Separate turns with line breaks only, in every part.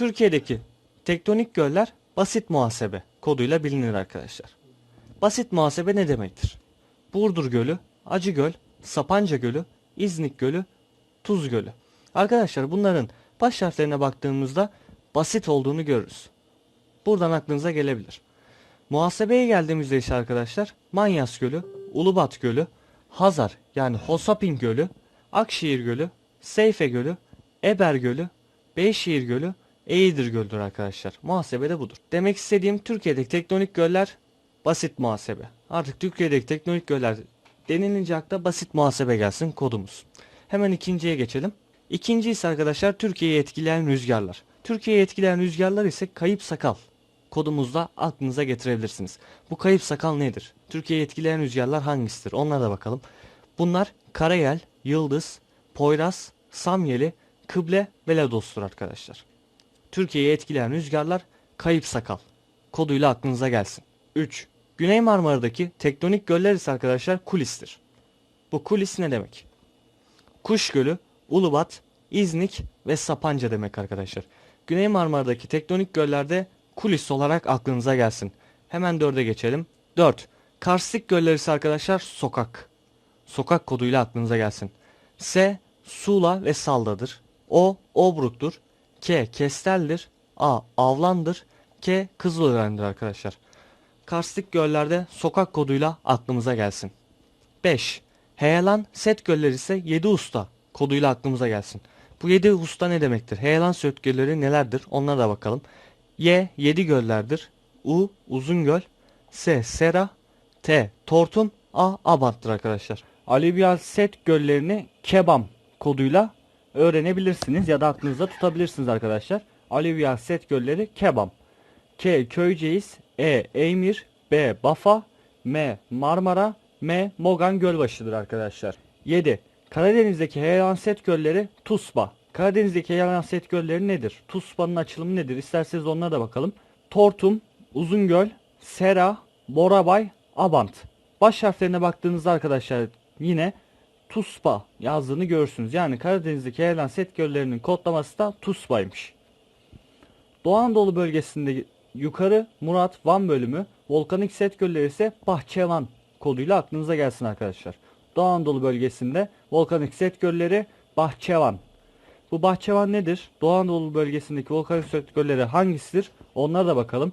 Türkiye'deki tektonik göller basit muhasebe koduyla bilinir arkadaşlar. Basit muhasebe ne demektir? Burdur Gölü, Acıgöl, Sapanca Gölü, İznik Gölü, Tuz Gölü. Arkadaşlar bunların baş harflerine baktığımızda basit olduğunu görürüz. Buradan aklınıza gelebilir. Muhasebeye geldiğimizde ise arkadaşlar Manyas Gölü, Ulubat Gölü, Hazar yani Hosapin Gölü, Akşehir Gölü, Seyfe Gölü, Eber Gölü, Beyşehir Gölü, Eğirdir Gölü'dür arkadaşlar. Muhasebe de budur. Demek istediğim Türkiye'deki tektonik göller basit muhasebe. Artık Türkiye'deki tektonik göller denilince akla basit muhasebe gelsin kodumuz. Hemen ikinciye geçelim. İkinci ise arkadaşlar Türkiye'yi etkileyen rüzgarlar. Türkiye'yi etkileyen rüzgarlar ise kayıp sakal kodumuzda aklınıza getirebilirsiniz. Bu kayıp sakal nedir? Türkiye'yi etkileyen rüzgarlar hangisidir? Onlara da bakalım. Bunlar Karayel, Yıldız, Poyraz, Samyeli, Kıble ve Lados'tur arkadaşlar. Türkiye'yi etkileyen rüzgarlar kayıp sakal koduyla aklınıza gelsin. 3. Güney Marmara'daki tektonik göller ise arkadaşlar kulistir. Bu kulis ne demek? Kuş Gölü, Ulubat, İznik ve Sapanca demek arkadaşlar. Güney Marmara'daki tektonik göllerde kulis olarak aklınıza gelsin. Hemen dörde geçelim. 4. Karstik göller ise arkadaşlar sokak. Sokak koduyla aklınıza gelsin. S. Sula ve Salda'dır. O. Obruk'tur. K. Kestel'dir. A. Avlan'dır. K. Kızılören'dir arkadaşlar. Karstik göllerde sokak koduyla aklımıza gelsin. 5. Heyelan set gölleri ise 7 usta koduyla aklımıza gelsin. Bu 7 usta ne demektir? Heyelan set gölleri nelerdir? Onlara da bakalım. Y 7 göllerdir. U uzun göl. S sera. T tortum. A abanttır arkadaşlar. Alüvyal set göllerini kebam koduyla öğrenebilirsiniz ya da aklınızda tutabilirsiniz arkadaşlar. Alüvyal set gölleri kebam. K Köyceğiz, E Eymir, B Bafa, M Marmara, M Mogan Gölbaşı'dır arkadaşlar. 7. Karadeniz'deki heyelan set gölleri Tusba. Karadeniz'deki heyelan set gölleri nedir? Tuspa'nın açılımı nedir? İsterseniz onlara da bakalım. Tortum, Uzungöl, Sera, Borabay, Abant. Baş harflerine baktığınızda arkadaşlar yine Tuspa yazdığını görürsünüz. Yani Karadeniz'deki heyelan set göllerinin kodlaması da Tuspa'ymış. Doğu Anadolu bölgesinde yukarı Murat Van bölümü, volkanik set gölleri ise Bahçevan koduyla aklınıza gelsin arkadaşlar. Doğu Anadolu bölgesinde volkanik set gölleri Bahçevan. Bu Bahçevan nedir? Doğu Anadolu bölgesindeki volkanik set gölleri hangisidir? Onlara da bakalım.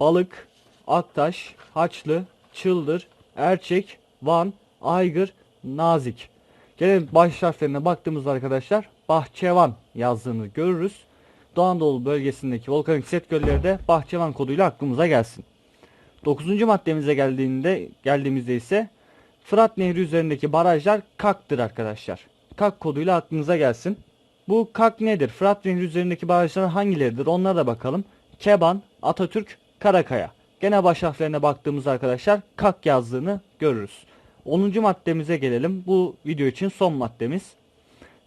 Balık, Aktaş, Haçlı, Çıldır, Erçek, Van, Aygır, Nazik. Gelelim baş harflerine baktığımızda arkadaşlar Bahçevan yazdığını görürüz. Doğu Anadolu bölgesindeki volkanik set gölleri de Bahçevan koduyla aklımıza gelsin. 9. maddemize geldiğinde geldiğimizde ise Fırat Nehri üzerindeki barajlar KAK'tır arkadaşlar. KAK koduyla aklınıza gelsin. Bu KAK nedir? Fırat Nehri üzerindeki barajlar hangileridir? Onlara da bakalım. Keban, Atatürk, Karakaya. Gene baş harflerine baktığımız arkadaşlar KAK yazdığını görürüz. 10. maddemize gelelim. Bu video için son maddemiz.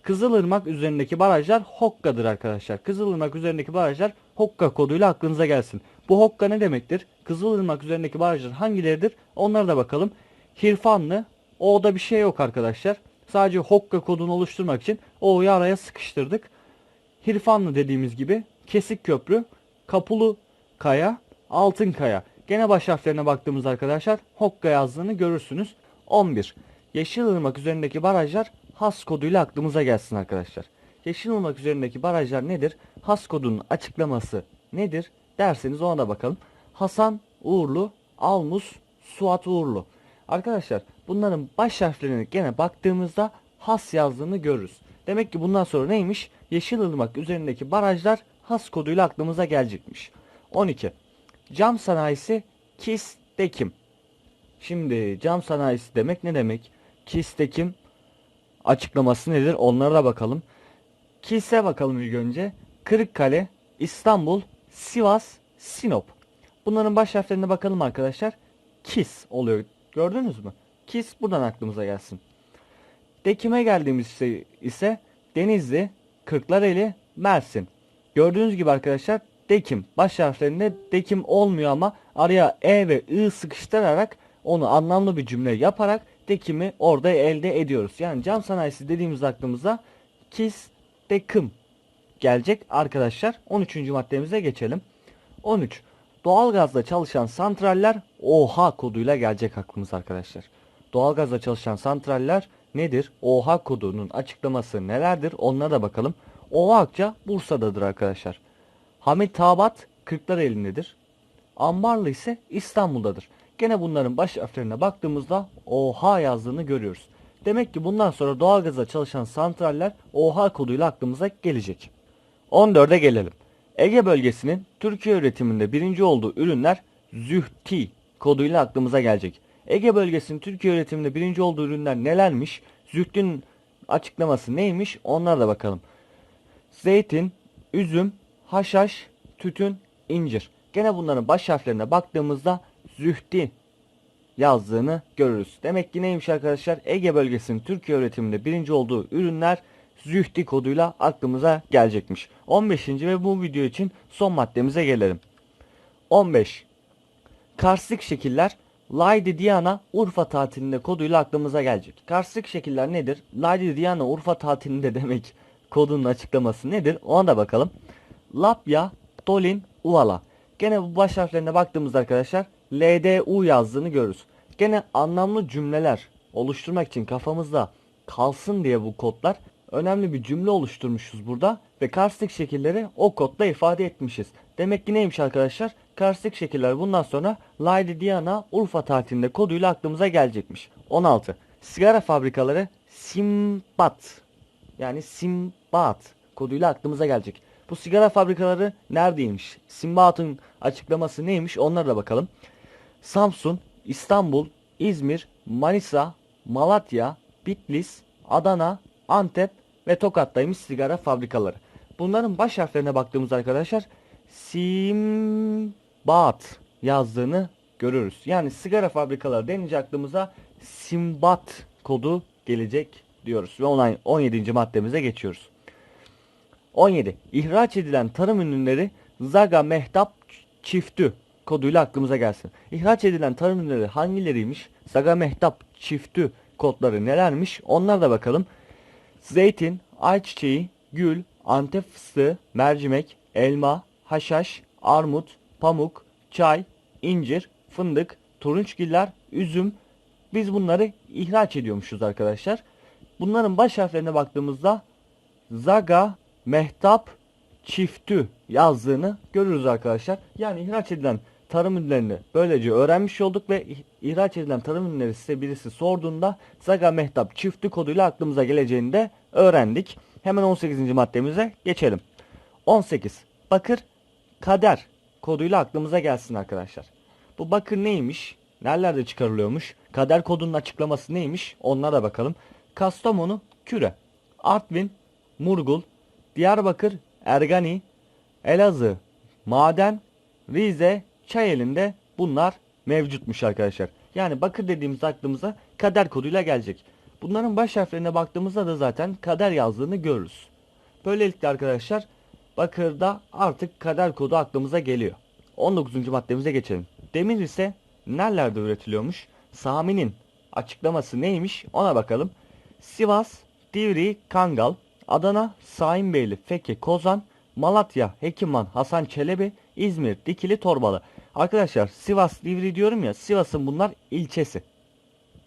Kızılırmak üzerindeki barajlar Hokka'dır arkadaşlar. Kızılırmak üzerindeki barajlar Hokka koduyla aklınıza gelsin. Bu Hokka ne demektir? Kızılırmak üzerindeki barajlar hangileridir? Onlara da bakalım. Hirfanlı. O'da bir şey yok arkadaşlar. Sadece Hokka kodunu oluşturmak için O'yu araya sıkıştırdık. Hirfanlı dediğimiz gibi Kesik Köprü, Kapulu Kaya, Altın Kaya. Gene baş harflerine baktığımız arkadaşlar Hokka yazdığını görürsünüz. 11. Yeşilırmak üzerindeki barajlar has koduyla aklımıza gelsin arkadaşlar. Yeşilırmak üzerindeki barajlar nedir? Has kodunun açıklaması nedir derseniz ona da bakalım. Hasan Uğurlu, Almus, Suat Uğurlu. Arkadaşlar bunların baş harflerine gene baktığımızda has yazdığını görürüz. Demek ki bundan sonra neymiş? Yeşilırmak üzerindeki barajlar has koduyla aklımıza gelecekmiş. 12. Cam sanayisi KİS Dekim. Şimdi cam sanayisi demek ne demek? KİS Dekim açıklaması nedir? Onlara da bakalım. KİS'e bakalım ilk önce. Kırıkkale, İstanbul, Sivas, Sinop. Bunların baş harflerine bakalım arkadaşlar. KİS oluyor. Gördünüz mü? KİS buradan aklımıza gelsin. Dekim'e geldiğimiz ise, ise Denizli, Kırklareli, Mersin. Gördüğünüz gibi arkadaşlar Dekim baş harflerinde Dekim olmuyor ama araya E ve I sıkıştırarak onu anlamlı bir cümle yaparak Dekim'i orada elde ediyoruz. Yani cam sanayisi dediğimiz aklımıza KİS, Dekim gelecek arkadaşlar. 13. maddemize geçelim. 13. Doğalgazla çalışan santraller OHA koduyla gelecek aklımıza arkadaşlar. Doğalgazla çalışan santraller nedir? OHA kodunun açıklaması nelerdir? Onlara da bakalım. OHA Akça Bursa'dadır arkadaşlar. Hamitabat Kırklareli'ndedir. Ambarlı ise İstanbul'dadır. Gene bunların baş harflerine baktığımızda OHA yazdığını görüyoruz. Demek ki bundan sonra doğalgaza çalışan santraller OHA koduyla aklımıza gelecek. 14'e gelelim. Ege bölgesinin Türkiye üretiminde birinci olduğu ürünler Zühti koduyla aklımıza gelecek. Ege bölgesinin Türkiye üretiminde birinci olduğu ürünler nelermiş? Züht'ün açıklaması neymiş? Onlara da bakalım. Zeytin, üzüm, haşhaş, tütün, incir. Gene bunların baş harflerine baktığımızda Zühti yazdığını görürüz. Demek ki neymiş arkadaşlar? Ege bölgesinin Türkiye üretiminde birinci olduğu ürünler Zühti koduyla aklımıza gelecekmiş. 15. ve bu video için son maddemize gelelim. 15. Karstik şekiller Laydi Diana Urfa tatilinde koduyla aklımıza gelecek. Karstik şekiller nedir? Laydi Diana Urfa tatilinde demek kodunun açıklaması nedir? Ona da bakalım. Lapya, Dolin, Uvala. Gene bu baş harflerine baktığımızda arkadaşlar LDU yazdığını görürüz. Gene anlamlı cümleler oluşturmak için kafamızda kalsın diye bu kodlar önemli bir cümle oluşturmuşuz burada ve karstik şekilleri o kodla ifade etmişiz. Demek ki neymiş arkadaşlar? Karstik şekiller bundan sonra Lady Diana Urfa tatilinde koduyla aklımıza gelecekmiş. 16. Sigara fabrikaları Simbat yani Simbat koduyla aklımıza gelecek. Bu sigara fabrikaları neredeymiş? Simbat'ın açıklaması neymiş? Onlara da bakalım. Samsun, İstanbul, İzmir, Manisa, Malatya, Bitlis, Adana, Antep ve Tokat'taymış sigara fabrikaları. Bunların baş harflerine baktığımız arkadaşlar Simbat yazdığını görürüz. Yani sigara fabrikaları denince aklımıza Simbat kodu gelecek diyoruz. Ve 17. maddemize geçiyoruz. 17. İhraç edilen tarım ürünleri Zaga Mehtap Çiftü koduyla aklımıza gelsin. İhraç edilen tarım ürünleri hangileriymiş? Zaga Mehtap Çiftü kodları nelermiş? Onlara da bakalım. Zeytin, ayçiçeği, gül, antep fıstığı, mercimek, elma, haşhaş, armut, pamuk, çay, incir, fındık, turunçgiller, üzüm. Biz bunları ihraç ediyormuşuz arkadaşlar. Bunların baş harflerine baktığımızda Zaga, Mehtap, Çiftü yazdığını görürüz arkadaşlar. Yani ihraç edilen tarım ürünlerini böylece öğrenmiş olduk ve ihraç edilen tarım ürünleri size birisi sorduğunda Zaga Mehtap Çiftü koduyla aklımıza geleceğini de öğrendik. Hemen 18. maddemize geçelim. 18. Bakır kader koduyla aklımıza gelsin arkadaşlar. Bu bakır neymiş? Nerelerde çıkarılıyormuş? Kader kodunun açıklaması neymiş? Onlara bakalım. Kastamonu küre. Artvin Murgul. Diyarbakır Ergani. Elazığ maden. Rize Çayeli'nde bunlar mevcutmuş arkadaşlar. Yani bakır dediğimiz aklımıza kader koduyla gelecek. Bunların baş harflerine baktığımızda da zaten kader yazdığını görürüz. Böylelikle arkadaşlar bakırda artık kader kodu aklımıza geliyor. 19. maddemize geçelim. Demir ise nerelerde üretiliyormuş? Sami'nin açıklaması neymiş ona bakalım. Sivas, Divri, Kangal, Adana, Saimbeyli, Feke, Kozan, Malatya, Hekiman, Hasan Çelebi, İzmir, Dikili, Torbalı. Arkadaşlar Sivas, Divri diyorum ya Sivas'ın bunlar ilçesi.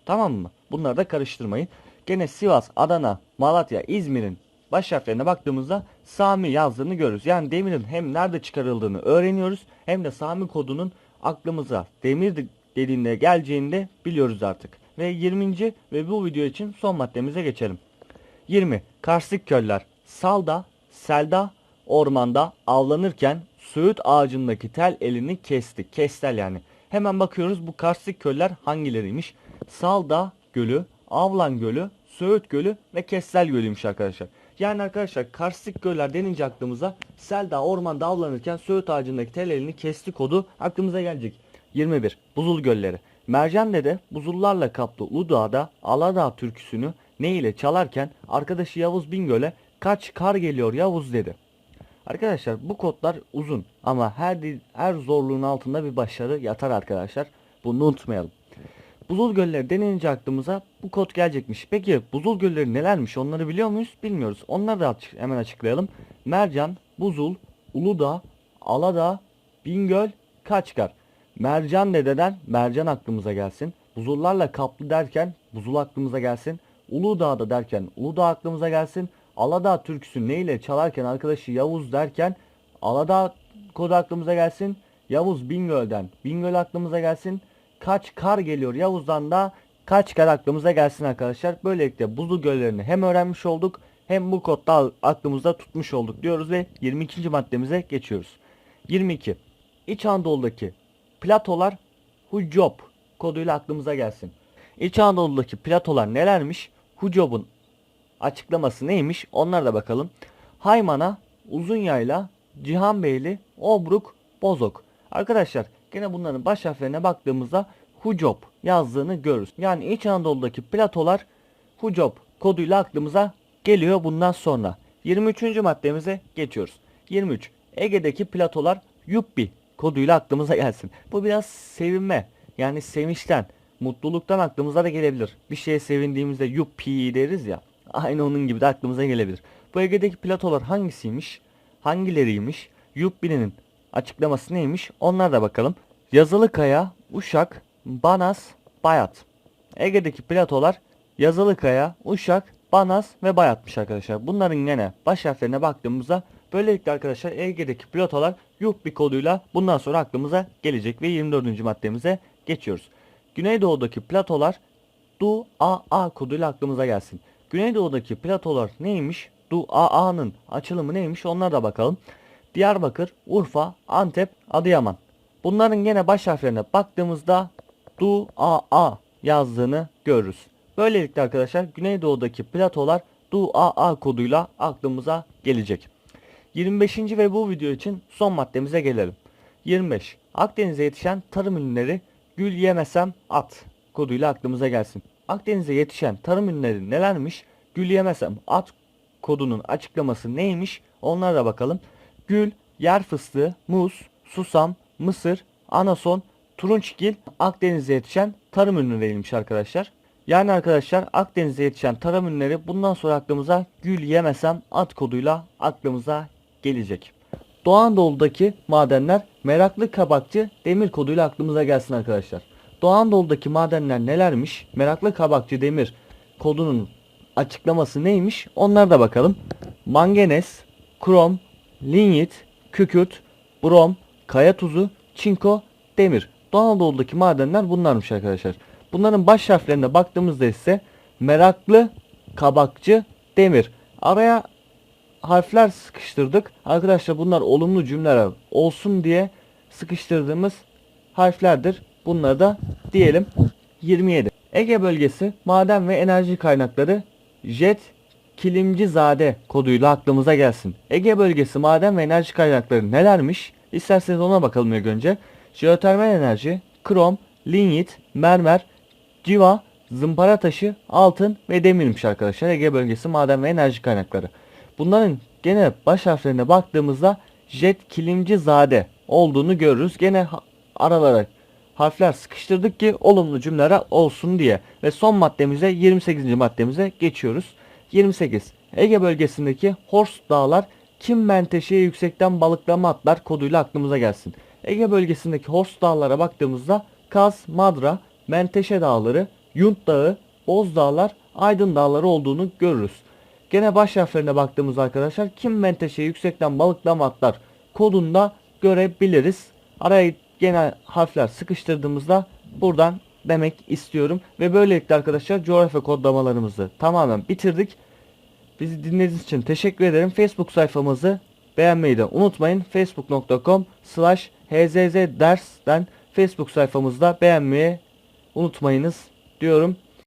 Tamam mı? Bunları da karıştırmayın. Gene Sivas, Adana, Malatya, İzmir'in baş harflerine baktığımızda Sami yazdığını görürüz. Yani demirin hem nerede çıkarıldığını öğreniyoruz hem de Sami kodunun aklımıza demir dediğinde geleceğini de biliyoruz artık. Ve 20. ve bu video için son maddemize geçelim. 20. Karstik köller. Salda, selda, ormanda avlanırken söğüt ağacındaki tel elini kesti. Kestel yani. Hemen bakıyoruz bu karstik köller hangileriymiş? Salda Gölü, Avlan Gölü, Söğüt Gölü ve Kestel Gölü'ymüş arkadaşlar. Yani arkadaşlar karstik göller denince aklımıza Selda ormanda avlanırken Söğüt ağacındaki tel elini kesti kodu aklımıza gelecek. 21. Buzul gölleri. Mercan Dede buzullarla kaplı Uludağ'da Aladağ türküsünü ne ile çalarken arkadaşı Yavuz Bingöl'e kaç kar geliyor Yavuz dedi. Arkadaşlar bu kodlar uzun ama her her zorluğun altında bir başarı yatar arkadaşlar. Bunu unutmayalım. Buzul gölleri denince aklımıza bu kod gelecekmiş. Peki buzul gölleri nelermiş onları biliyor muyuz? Bilmiyoruz. Onları da açık, hemen açıklayalım. Mercan, Buzul, Uludağ, Aladağ, Bingöl, Kaçkar. Mercan dededen mercan aklımıza gelsin. Buzullarla kaplı derken buzul aklımıza gelsin. Uludağ'da derken Uludağ aklımıza gelsin. Aladağ türküsü neyle çalarken arkadaşı Yavuz derken Aladağ kodu aklımıza gelsin. Yavuz Bingöl'den Bingöl aklımıza gelsin. Kaç kar geliyor Yavuz'dan da kaç kar aklımıza gelsin arkadaşlar. Böylelikle buzul göllerini hem öğrenmiş olduk hem bu kodda aklımızda tutmuş olduk diyoruz ve 22. maddemize geçiyoruz. 22. İç Anadolu'daki platolar Hucop koduyla aklımıza gelsin. İç Anadolu'daki platolar nelermiş? Hucop'un açıklaması neymiş? Onlara da bakalım. Haymana, Uzunyayla, Cihanbeyli, Obruk, Bozok. Arkadaşlar gene bunların baş harflerine baktığımızda Hucop yazdığını görürüz. Yani İç Anadolu'daki platolar Hucop koduyla aklımıza geliyor bundan sonra. 23. maddemize geçiyoruz. 23. Ege'deki platolar Yuppi koduyla aklımıza gelsin. Bu biraz sevinme yani sevinçten, mutluluktan aklımıza da gelebilir. Bir şeye sevindiğimizde Yuppi deriz ya. Aynı onun gibi de aklımıza gelebilir. Bu Ege'deki platolar hangisiymiş? Hangileriymiş? Yuppi'nin açıklaması neymiş? Onlara da bakalım. Yazılıkaya, Uşak, Banas, Bayat. Ege'deki platolar Yazılıkaya, Uşak, Banas ve Bayat'mış arkadaşlar. Bunların gene baş harflerine baktığımızda böylelikle arkadaşlar Ege'deki platolar Yuppi koduyla bundan sonra aklımıza gelecek ve 24. maddemize geçiyoruz. Güneydoğu'daki platolar Du A A koduyla aklımıza gelsin. Güneydoğu'daki platolar neymiş? Du A A'nın açılımı neymiş? Onlara da bakalım. Diyarbakır, Urfa, Antep, Adıyaman. Bunların gene baş harflerine baktığımızda Du A A yazdığını görürüz. Böylelikle arkadaşlar Güneydoğu'daki platolar Du A A koduyla aklımıza gelecek. 25. ve bu video için son maddemize gelelim. 25. Akdeniz'e yetişen tarım ürünleri gül yemesem at koduyla aklımıza gelsin. Akdeniz'e yetişen tarım ürünleri nelermiş? Gül yemesem at kodunun açıklaması neymiş? Onlara da bakalım. Gül, yer fıstığı, muz, susam, mısır, anason, turunçgil Akdeniz'e yetişen tarım ürünleriymiş arkadaşlar. Yani arkadaşlar Akdeniz'e yetişen tarım ürünleri bundan sonra aklımıza gül yemesem at koduyla aklımıza gelecek. Doğu Anadolu'daki madenler meraklı kabakçı demir koduyla aklımıza gelsin arkadaşlar. Doğu Anadolu'daki madenler nelermiş? Meraklı kabakçı demir kodunun açıklaması neymiş? Onlara da bakalım. Manganez, krom, linyit, kükürt, brom, kaya tuzu, çinko, demir. Doğu Anadolu'daki madenler bunlarmış arkadaşlar. Bunların baş harflerine baktığımızda ise meraklı, kabakçı, demir. Araya harfler sıkıştırdık. Arkadaşlar bunlar olumlu cümleler olsun diye sıkıştırdığımız harflerdir. Bunları da diyelim 27. Ege bölgesi maden ve enerji kaynakları Jet Kilimcizade koduyla aklımıza gelsin. Ege bölgesi maden ve enerji kaynakları nelermiş? İsterseniz ona bakalım ilk önce. Jeotermal enerji, krom, linyit, mermer, civa, zımpara taşı, altın ve demirmiş arkadaşlar. Ege bölgesi maden ve enerji kaynakları. Bunların gene baş harflerine baktığımızda Jet Kilimcizade olduğunu görürüz. Gene aralara harfler sıkıştırdık ki olumlu cümleler olsun diye. Ve son maddemize 28. maddemize geçiyoruz. 28. Ege bölgesindeki Horst dağlar kim menteşeye yüksekten balıklama atlar koduyla aklımıza gelsin. Ege bölgesindeki Horst dağlara baktığımızda Kaz, Madra, Menteşe dağları, Yunt dağı, Boz dağlar, Aydın dağları olduğunu görürüz. Gene baş harflerine baktığımız arkadaşlar kim menteşeye yüksekten balıklama atlar kodunda görebiliriz. Araya gene harfler sıkıştırdığımızda buradan demek istiyorum. Ve böylelikle arkadaşlar coğrafya kodlamalarımızı tamamen bitirdik. Bizi dinlediğiniz için teşekkür ederim. Facebook sayfamızı beğenmeyi de unutmayın. facebook.com slash hzzders'ten Facebook sayfamızda beğenmeyi unutmayınız diyorum.